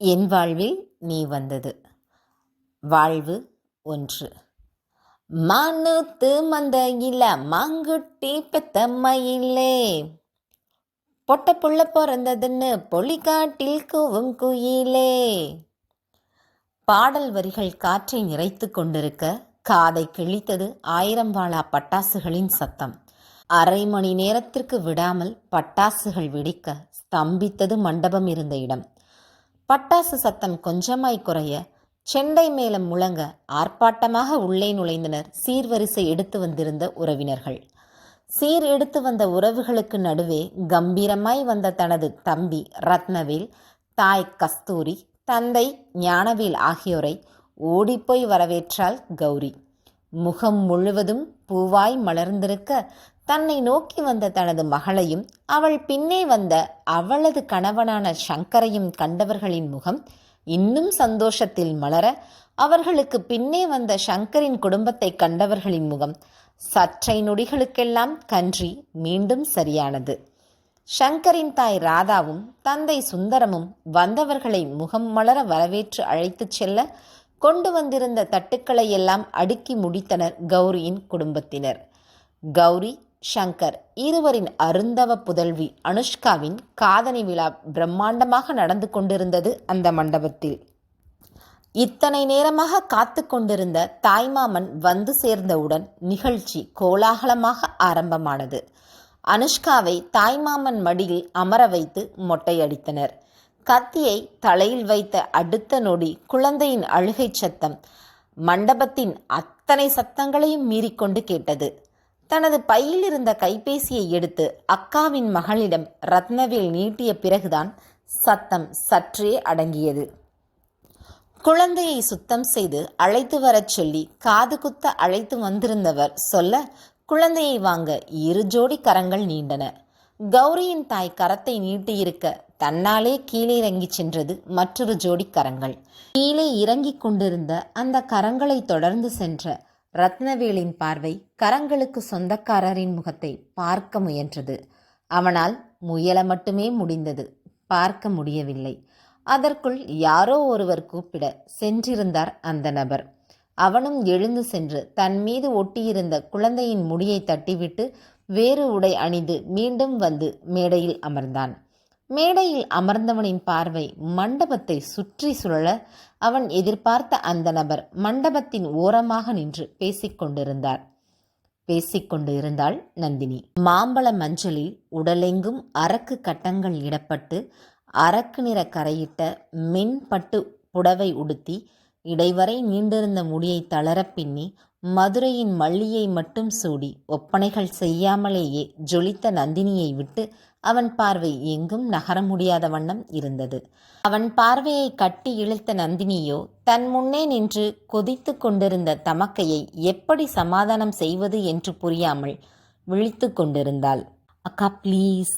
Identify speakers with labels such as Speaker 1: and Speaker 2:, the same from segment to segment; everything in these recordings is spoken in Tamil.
Speaker 1: என் வாழ்வில் நீ வந்தது. வாழ்வு ஒன்று. மானுத்து மந்தையில மாங்குட்டி பெத்த மயிலே பொட்ட புள்ள பிறந்ததுன்னு பொலிகாட்டில் கூவும் குயிலே. பாடல் வரிகள் காற்றை நிறைத்து கொண்டிருக்க காதை கிழித்தது ஆயிரம் வாழா பட்டாசுகளின் சத்தம். அரை மணி நேரத்திற்கு விடாமல் பட்டாசுகள் வெடிக்க ஸ்தம்பித்தது மண்டபம் இருந்த இடம். பட்டாசு சத்தம் கொஞ்சமாய் குறைய செண்டை மேளம் முழங்க ஆர்ப்பாட்டமாக உள்ளே நுழைந்தனர் சீர்வரிசை எடுத்து வந்திருந்த உறவினர்கள். சீர் எடுத்து வந்த உறவுகளுக்கு நடுவே கம்பீரமாய் வந்த தனது தம்பி ரத்னவேல் தாய் கஸ்தூரி தந்தை ஞானவேல் ஆகியோரை ஓடிப்போய் வரவேற்றாள் கௌரி. முகம் முழுவதும் பூவாய் மலர்ந்திருக்க தன்னை நோக்கி வந்த தனது மகளையும் அவள் பின்னே வந்த அவளது கணவனான சங்கரையும் கண்டவர்களின் முகம் இன்னும் சந்தோஷத்தில் மலர அவர்களுக்கு பின்னே வந்த சங்கரின் குடும்பத்தை கண்டவர்களின் முகம் சற்றை நொடிகளுக்கெல்லாம் கன்றி மீண்டும் சரியானது. சங்கரின் தாய் ராதாவும் தந்தை சுந்தரமும் வந்தவர்களை முகம் மலர வரவேற்று அழைத்துச் செல்ல கொண்டு வந்திருந்த தட்டுக்களை எல்லாம் அடுக்கி முடித்தனர் கௌரியின் குடும்பத்தினர். கௌரி ஷங்கர் இருவரின் அருந்தவ புதல்வி அனுஷ்காவின் காதணி விழா பிரம்மாண்டமாக நடந்து கொண்டிருந்தது அந்த மண்டபத்தில். இத்தனை நேரமாக காத்து கொண்டிருந்த தாய்மாமன் வந்து சேர்ந்தவுடன் நிகழ்ச்சி கோலாகலமாக ஆரம்பமானது. அனுஷ்காவை தாய்மாமன் மடியில் அமர வைத்து மொட்டையடித்தனர். கத்தியை தலையில் வைத்த அடுத்த நொடி குழந்தையின் அழுகை சத்தம் மண்டபத்தின் அத்தனை சத்தங்களையும் மீறிக்கொண்டு கேட்டது. தனது பையில் இருந்த கைபேசியை எடுத்து அக்காவின் மகளிடம் ரத்னவேல் நீட்டிய பிறகுதான் சத்தம் சற்றே அடங்கியது. குழந்தையை சுத்தம் செய்து அழைத்து வரச் சொல்லி காது குத்த அழைத்து வந்திருந்தவர் சொல்ல குழந்தையை வாங்க இரு ஜோடி கரங்கள் நீண்டன. கௌரியின் தாய் கரத்தை நீட்டியிருக்க தன்னாலே கீழே இறங்கி சென்றது மற்றொரு ஜோடி கரங்கள். கீழே இறங்கிக் கொண்டிருந்த அந்த கரங்களை தொடர்ந்து சென்ற ரத்னவேலின் பார்வை கரங்களுக்கு சொந்தக்காரரின் முகத்தை பார்க்க முயன்றது. அவனால் முயல மட்டுமே முடிந்தது. பார்க்க முடியவில்லை. அதற்குள் யாரோ ஒருவர் கூப்பிட சென்றிருந்தார் அந்த நபர். அவனும் எழுந்து சென்று தன் மீது ஒட்டியிருந்த குழந்தையின் முடியை தட்டிவிட்டு வேறு உடை அணிந்து மீண்டும் வந்து மேடையில் அமர்ந்தான். மேடையில் அமர்ந்தவனின் பார்வை மண்டபத்தை சுற்றி சுழல அவன் எதிர்பார்த்த அந்த நபர் மண்டபத்தின் ஓரமாக நின்று பேசிக்கொண்டிருந்தார் பேசிக்கொண்டு இருந்தாள் நந்தினி. மாம்பழ மஞ்சளில் உடலெங்கும் அரக்கு கட்டங்கள் இடப்பட்டு அரக்கு நிற கரையிட்ட மென்பட்டு புடவை உடுத்தி இடைவரை நீண்டிருந்த முடியை தளர பின்னி மதுரையின் மல்லியை மட்டும் சூடி ஒப்பனைகள் செய்யாமலேயே ஜொலித்த நந்தினியை விட்டு அவன் பார்வை எங்கும் நகர முடியாத வண்ணம் இருந்தது. அவன் பார்வையை கட்டி இழுத்த நந்தினியோ தன் முன்னே நின்று கொதித்து கொண்டிருந்த தமக்கையை எப்படி சமாதானம் செய்வது என்று புரியாமல் விழித்து கொண்டிருந்தாள். அக்கா ப்ளீஸ்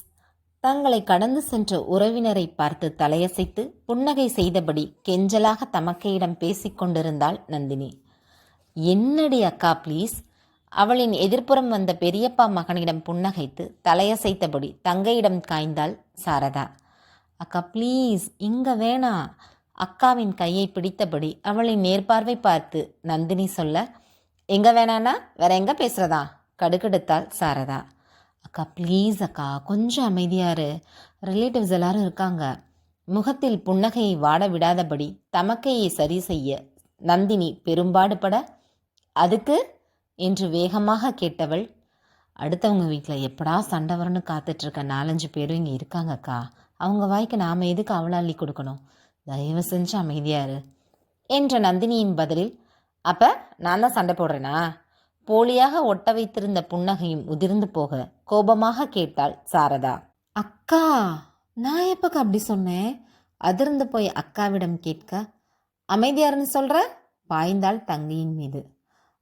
Speaker 1: தங்களை கடந்து சென்ற உறவினரை பார்த்து தலையசைத்து புன்னகை செய்தபடி கெஞ்சலாக தமக்கையிடம் பேசிக்கொண்டிருந்தாள் நந்தினி. என்னடி அக்கா ப்ளீஸ் அவளின் எதிர்ப்புறம் வந்த பெரியப்பா மகனிடம் புன்னகைத்து தலையசைத்தபடி தங்கையிடம் காய்ந்தாள் சாரதா. அக்கா ப்ளீஸ் இங்க வேணா. அக்காவின் கையை பிடித்தபடி அவளின் நேர்பார்வை பார்த்து நந்தினி சொல்ல எங்க வேணானா வேற எங்க பேசுறதா? கடுக்கெடுத்தாள் சாரதா. அக்கா ப்ளீஸ் அக்கா கொஞ்சம் அமைதியாரு ரிலேட்டிவ்ஸ் எல்லாரும் இருக்காங்க. முகத்தில் புன்னகையை வாட விடாதபடி தமக்கையை சரி செய்ய நந்தினி பெரும்பாடுபட அதுக்கு என்று வேகமாக கேட்டவள் அடுத்தவங்க வீட்டில் எப்படா சண்டை வரும்னு காத்துட்ருக்க நாலஞ்சு பேரும் இங்கே இருக்காங்கக்கா அவங்க வாய்க்கு நாம் எதுக்கு அவளாளி அள்ளி கொடுக்கணும்? தயவு செஞ்சு அமைதியாரு என்ற நந்தினியின் பதிலில் அப்போ நான் தான் சண்டை போடுறேனா? போலியாக ஒட்ட வைத்திருந்த புன்னகையும் உதிர்ந்து போக கோபமாக கேட்டாள் சாரதா. அக்கா நான் எப்பக்கா அப்படி சொன்னேன்? அதிர்ந்து போய் அக்காவிடம் கேட்க அமைதியாருன்னு சொல்கிற பாய்ந்தாள் தங்கையின் மீது.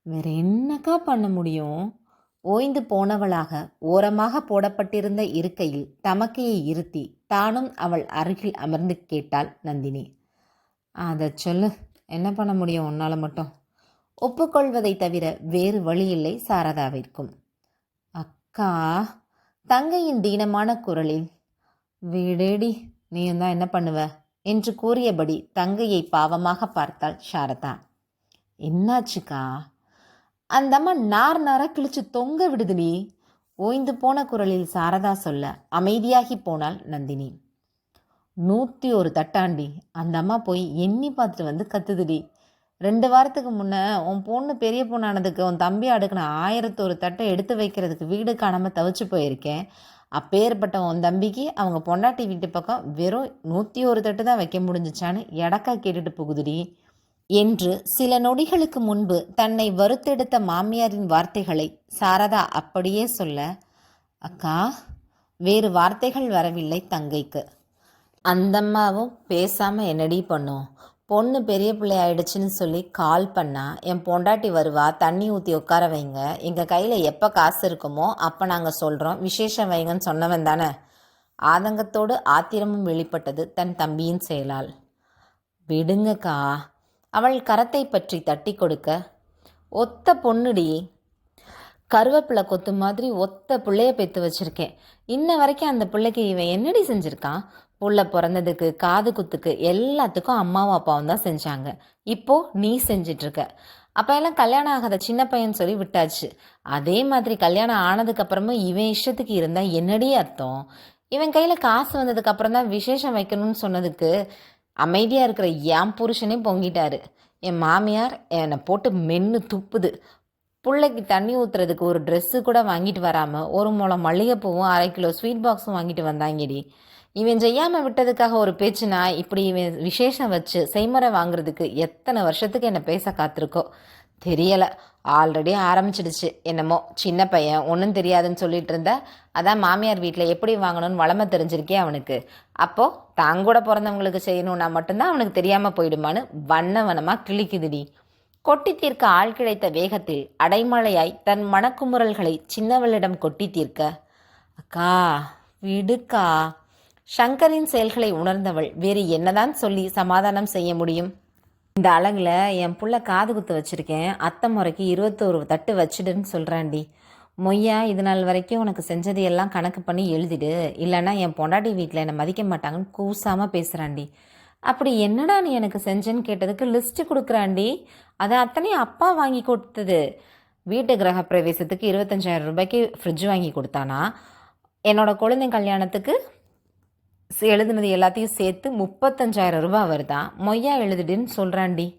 Speaker 1: வேற என்னக்கா பண்ண முடியும்? ஓய்ந்து போனவளாக ஓரமாக போடப்பட்டிருந்த இருக்கையில் தமக்கையை இருத்தி தானும் அவள் அருகில் அமர்ந்து கேட்டாள் நந்தினி. அதை சொல்லு என்ன பண்ண முடியும் உன்னால் மட்டும்? ஒப்புக்கொள்வதை தவிர வேறு வழியில்லை சாரதாவிற்கும். அக்கா தங்கையின் தீனமான குரலில் வீடேடி நீ தான் என்ன பண்ணுவ? என்று கூறியபடி தங்கையை பாவமாக பார்த்தாள் சாரதா. என்னாச்சுக்கா? அந்த அம்மா நார் நாராக கிழிச்சு தொங்க விடுதுடி ஓய்ந்து போன குரலில் சாரதா சொல்ல அமைதியாகி போனாள் நந்தினி. நூற்றி ஒரு தட்டாண்டி. அந்த அம்மா போய் எண்ணி பார்த்துட்டு வந்து கத்துதுடி. ரெண்டு வாரத்துக்கு முன்னே உன் பொண்ணு பெரிய பொண்ணானதுக்கு உன் தம்பி அடுக்கின ஆயிரத்தொரு தட்டை எடுத்து வைக்கிறதுக்கு வீடு காணாமல் தவிச்சு போயிருக்கேன். அப்பேற்பட்ட உன் தம்பிக்கு அவங்க பொண்டாட்டி வீட்டு பக்கம் வெறும் நூற்றி ஒரு தட்டு தான் வைக்க முடிஞ்சிச்சான்னு எடக்கா கேட்டுட்டு போகுதுடி. என்று சில நொடிகளுக்கு முன்பு தன்னை வருத்தெடுத்த மாமியாரின் வார்த்தைகளை சாரதா அப்படியே சொல்ல அக்கா வேறு வார்த்தைகள் வரவில்லை தங்கைக்கு. அந்தம்மாவும் பேசாமல் என்னடி பண்ணும்? பொண்ணு பெரிய பிள்ளை ஆயிடுச்சுன்னு சொல்லி கால் பண்ணா என் பொண்டாட்டி வருவா தண்ணி ஊற்றி உட்கார வைங்க. எங்கள் கையில் எப்போ காசு இருக்குமோ அப்போ நாங்கள் சொல்கிறோம் விசேஷம் வைங்கன்னு சொன்னவன் தானே. ஆதங்கத்தோடு ஆத்திரமும் வெளிப்பட்டது தன் தம்பியின் செயலால். விடுங்கக்கா அவள் கரத்தை பற்றி தட்டி கொடுக்க ஒத்த பொண்ணுடி. கருவேப்பிலை கொத்து மாதிரி ஒத்த பிள்ளைய பெற்று வச்சுருக்கேன். இன்ன வரைக்கும் அந்த பிள்ளைக்கு இவன் என்னடி செஞ்சுருக்கான்? புள்ள பிறந்ததுக்கு காது குத்துக்கு எல்லாத்துக்கும் அம்மாவும் அப்பாவும் தான் செஞ்சாங்க. இப்போ நீ செஞ்சிட்ருக்க. அப்போ எல்லாம் கல்யாணம் ஆகாத சின்ன பையன் சொல்லி விட்டாச்சு. அதே மாதிரி கல்யாணம் ஆனதுக்கப்புறமும் இவன் இஷ்டத்துக்கு இருந்தால் என்னடி அர்த்தம்? இவன் கையில் காசு வந்ததுக்கப்புறம் தான் விசேஷம் வைக்கணும்னு சொன்னதுக்கு அமைதியாக இருக்கிற என் புருஷனே பொங்கிட்டாரு. என் மாமியார் என்னை போட்டு மென்னு துப்புது. பிள்ளைக்கு தண்ணி ஊற்றுறதுக்கு ஒரு ட்ரெஸ்ஸு கூட வாங்கிட்டு வராமல் ஒரு முளம் மல்லிகைப்பூவும் அரை கிலோ ஸ்வீட் பாக்ஸும் வாங்கிட்டு வந்தாங்கடி. இவன் செய்யாமல் விட்டதுக்காக ஒரு பேச்சுனா இப்படி இவன் விசேஷம் வச்சு செய்முறை வாங்குறதுக்கு எத்தனை வருஷத்துக்கு என்னை பேச காத்திருக்கோ? தெரியலை. ஆல்ரெடி ஆரம்பிச்சிடுச்சு. என்னமோ சின்ன பையன் ஒன்றும் தெரியாதுன்னு சொல்லிட்டு இருந்த அதான் மாமியார் வீட்டில் எப்படி வாங்கணும்னு வளமை தெரிஞ்சிருக்கே அவனுக்கு. அப்போது தாங்கூட பிறந்தவங்களுக்கு செய்யணும்னா மட்டும்தான் அவனுக்கு தெரியாமல் போயிடுமான்னு வண்ண வனமாக கிழிக்குதுடி. கொட்டி தீர்க்க ஆள் கிடைத்த வேகத்தில் அடைமழையாய் தன் மனக்குமுறல்களை சின்னவளிடம் கொட்டி தீர்க்க அக்கா விடுக்கா. சங்கரின் செயல்களை உணர்ந்தவள் வேறு என்னதான் சொல்லி சமாதானம் செய்ய முடியும்? இந்த அழகில் என் புள்ள காது குத்து வச்சுருக்கேன். அத்தை முறைக்கு இருபத்தோரு தட்டு வச்சிடுன்னு சொல்கிறாண்டி மொய்யா இது நாள் வரைக்கும் உனக்கு செஞ்சது எல்லாம் கணக்கு பண்ணி எழுதிடு. இல்லைன்னா என் பொண்டாட்டி வீட்டில் என்னை மதிக்க மாட்டாங்கன்னு கூசாமல் பேசுகிறாண்டி அப்படி என்னடா நீ எனக்கு செஞ்சேன்னு கேட்டதுக்கு லிஸ்ட்டு கொடுக்குறாண்டி. அதை அத்தனையும் அப்பா வாங்கி கொடுத்தது. வீட்டு கிரக பிரவேசத்துக்கு இருபத்தஞ்சாயிரம் ரூபாய்க்கு ஃப்ரிட்ஜ் வாங்கி கொடுத்தானா. என்னோட குழந்தை கல்யாணத்துக்கு எழுதுனது எல்லாத்தையும் சேர்த்து முப்பத்தஞ்சாயிரம் ரூபாய் வருதான் மொய்யா எழுதுடுன்னு சொல்கிறாண்டி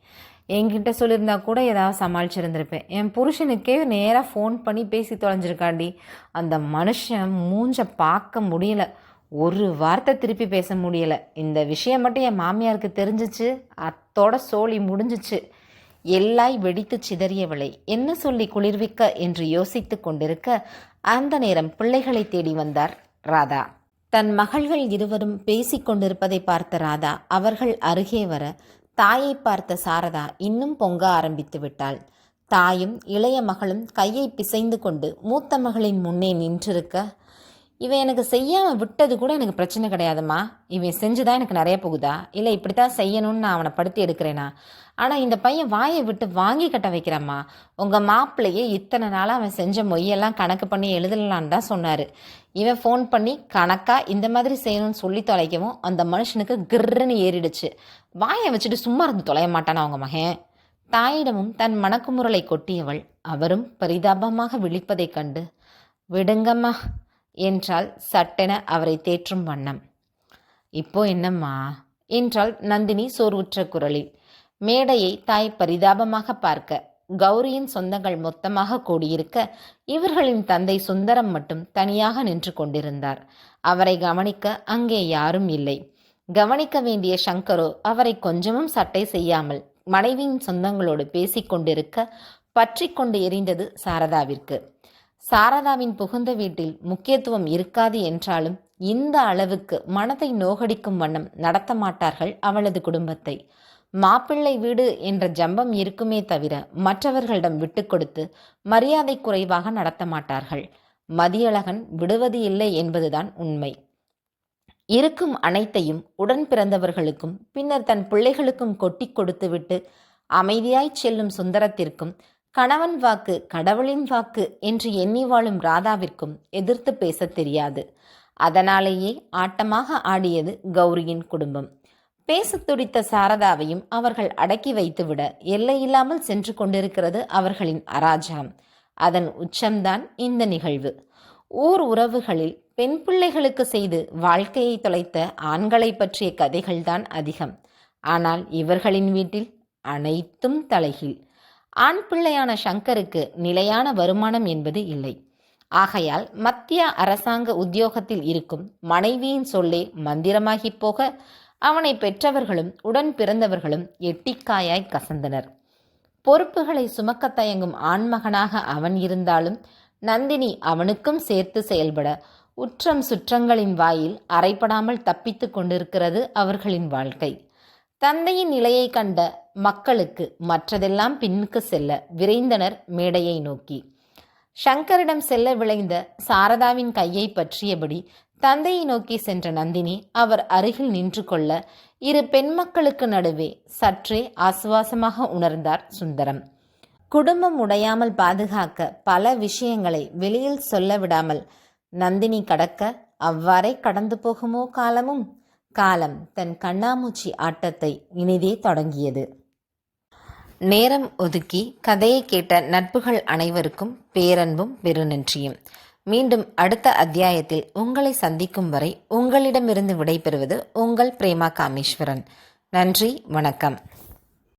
Speaker 1: என்கிட்ட சொல்லியிருந்தா கூட ஏதாவது சமாளிச்சிருந்திருப்பேன். என் புருஷனுக்கே நேராக ஃபோன் பண்ணி பேசி தொலைஞ்சிருக்காண்டி அந்த மனுஷன் மூஞ்ச பார்க்க முடியல. ஒரு வார்த்தை திருப்பி பேச முடியல. இந்த விஷயம் மட்டும் என் மாமியாருக்கு தெரிஞ்சிச்சு. அத்தோட சோழி முடிஞ்சிச்சு. எல்லாய் வெடித்து சிதறியவளை என்ன சொல்லி குளிர்விக்க என்று யோசித்து கொண்டிருக்க அந்த நேரம் பிள்ளைகளை தேடி வந்தார் ராதா. தன் மகள்கள் இருவரும் பேசிக்கொண்டிருப்பதை பார்த்த ராதா அவர்கள் அருகே வர தாயை பார்த்த சாரதா இன்னும் பொங்க ஆரம்பித்து விட்டாள். தாயும் இளைய மகளும் கையை பிசைந்து கொண்டு மூத்த மகளின் முன்னே நின்றிருக்க இவன் எனக்கு செய்யாமல் விட்டது கூட எனக்கு பிரச்சனை கிடையாதும்மா. இவன் செஞ்சுதான் எனக்கு நிறைய போகுதா? இல்லை இப்படித்தான் செய்யணும்னு நான் அவனை படுத்தி எடுக்கிறேனா? ஆனால் இந்த பையன் வாயை விட்டு வாங்கி கட்ட வைக்கிறம்மா. உங்கள் மாப்பிள்ளையே இத்தனை நாளாக அவன் செஞ்ச மொய்யெல்லாம் கணக்கு பண்ணி எழுதலான்னு தான் சொன்னார். இவன் ஃபோன் பண்ணி கணக்காக இந்த மாதிரி செய்யணும்னு சொல்லி தொலைக்கவும் அந்த மனுஷனுக்கு கிர்ன்னு ஏறிடுச்சு. வாயை வச்சுட்டு சும்மா இருந்து தொலைய மாட்டானா அவங்க மகன்? தாயிடமும் தன் மணக்குமுறலை கொட்டியவள் அவரும் பரிதாபமாக விழிப்பதைக் கண்டு விடுங்கம்மா என்றால் சட்டென அவரை தேற்றும் வண்ணம். இப்போ என்னம்மா? என்றாள் நந்தினி சோர்வுற்ற குரலில். மேடையை தாய் பரிதாபமாக பார்க்க கௌரியின் சொந்தங்கள் மொத்தமாக கூடியிருக்க இவர்களின் தந்தை சுந்தரம் மட்டும் தனியாக நின்று கொண்டிருந்தார். அவரை கவனிக்க அங்கே யாரும் இல்லை. கவனிக்க வேண்டிய சங்கரோ அவரை கொஞ்சமும் சட்டை செய்யாமல் மனைவியின் சொந்தங்களோடு பேசிக்கொண்டிருக்க பற்றி கொண்டு எரிந்தது சாரதாவிற்கு. சாரதாவின் புகுந்த வீட்டில் முக்கியத்துவம் இருக்காது என்றாலும் இந்த அளவுக்கு மனதை நோகடிக்கும் வண்ணம் நடத்த மாட்டார்கள் அவளது குடும்பத்தை. மாப்பிள்ளை வீடு என்ற ஜம்பம் இருக்குமே தவிர மற்றவர்களிடம் விட்டு கொடுத்து மரியாதை குறைவாக நடத்த மாட்டார்கள். மதியழகன் விடுவது இல்லை என்பதுதான் உண்மை. இருக்கும் அனைத்தையும் உடன் பிறந்தவர்களுக்கும் பின்னர் தன் பிள்ளைகளுக்கும் கொட்டி கொடுத்துவிட்டு அமைதியாய்ச் செல்லும் சுந்தரத்திற்கும் கணவன் வாக்கு கடவுளின் வாக்கு என்று எண்ணி வாழும் ராதாவிற்கும் எதிர்த்து பேசத் தெரியாது. அதனாலேயே ஆட்டமாக ஆடியது கௌரியின் குடும்பம். பேசத் துடித்த சாரதாவையும் அவர்கள் அடக்கி வைத்துவிட எல்லையில்லாமல் சென்று கொண்டிருக்கிறது அவர்களின் அராஜகம் அதன் உச்சம்தான் இந்த நிகழ்வு. ஊர் உறவுகளில் பெண் பிள்ளைகளுக்கு செய்து வாழ்க்கையை தொலைத்த ஆண்களை பற்றிய கதைகள்தான் அதிகம். ஆனால் இவர்களின் வீட்டில் அனைத்தும் தலைகீழ். ஆண் பிள்ளையான சங்கருக்கு நிலையான வருமானம் என்பது இல்லை. ஆகையால் மத்திய அரசாங்க உத்தியோகத்தில் இருக்கும் மனைவியின் சொல்லே மந்திரமாகிப் போக அவனை பெற்றவர்களும் உடன் பிறந்தவர்களும் எட்டிக்காயாய் கசந்தனர். பொறுப்புகளை சுமக்கத் தயங்கும் ஆண்மகனாக அவன் இருந்தாலும் நந்தினி அவனுக்கும் சேர்த்து செயல்பட உற்றம் சுற்றங்களின் வாயில் அறைப்படாமல் தப்பித்து கொண்டிருக்கிறது அவர்களின் வாழ்க்கை. தந்தையின் நிலையை கண்ட மக்களுக்கு மற்றதெல்லாம் பின்னுக்கு செல்ல விரைந்தனர் மேடையை நோக்கி. சங்கரிடம் செல்ல விளைந்த சாரதாவின் கையை பற்றியபடி தந்தையை நோக்கி சென்ற நந்தினி அவர் அருகில் நின்று கொள்ள இரு பெண் மக்களுக்கு நடுவே சற்றே ஆசுவாசமாக உணர்ந்தார் சுந்தரம். குடும்பம் உடையாமல் பாதுகாக்க பல விஷயங்களை வெளியில் சொல்ல விடாமல் நந்தினி கடக்க அவ்வாறே கடந்து போகுமோ காலமும்? காலம் தன் கண்ணாமூச்சி ஆட்டத்தை இனிதே தொடங்கியது. நேரம் ஒதுக்கி கதையை கேட்ட நட்புகள் அனைவருக்கும் பேரன்பும் பெருநன்றியும் மீண்டும் அடுத்த அத்தியாயத்தில் உங்களை சந்திக்கும் வரை உங்களிடமிருந்து விடைபெறுவது உங்கள் பிரேமா காமேஸ்வரன். நன்றி வணக்கம்.